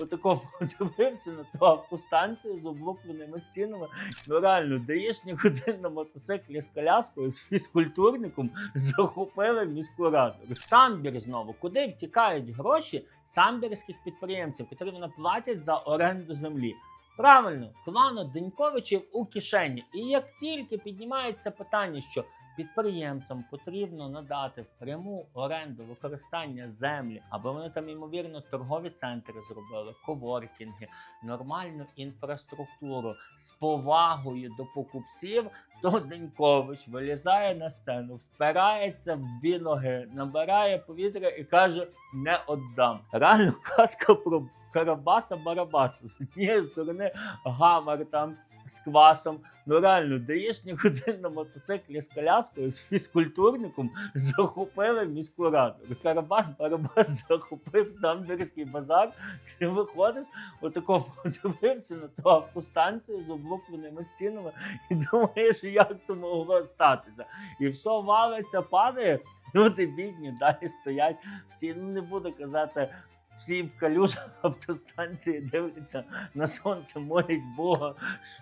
отако подивився на ту автостанцію з облупленими стінами. Ну реально, даєшник один на мотоциклі з коляскою, з фізкультурником захопили міську раду. Самбір знову, куди втікають гроші самбірських підприємців, які вони платять за оренду землі. Правильно, клану Деньковичів у кишені. І як тільки піднімається питання, що підприємцям потрібно надати в пряму оренду використання землі, аби вони там, ймовірно, торгові центри зробили, коворкінги, нормальну інфраструктуру з повагою до покупців, то Денькович вилізає на сцену, впирається в дві ноги, набирає повітря і каже: не отдам. Реально казка про Карабаса Барабаса. З однієї сторони гамар там з квасом. Ну реально, даєшник один на мотоциклі з коляскою, з фізкультурником захопили міську раду. Карабас Барабас захопив самбірський базар. Ти виходиш, отако подивився на ту автостанцію з облупленими стінами і думаєш, як то могло статися. І все валиться, падає. Люди бідні, далі стоять. Втім, ну, не буду казати. Всі в калюжах автостанції дивляться на сонце, молять Бога,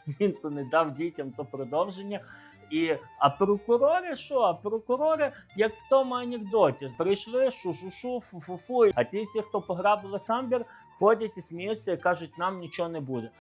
щоб він то не дав дітям то продовження. І, а прокурори що? А прокурори, як в тому анекдоті, прийшли шу-шу-шу, фу-фу-фу. А ті всі, хто пограбили самбір, ходять і сміються і кажуть, нам нічого не буде.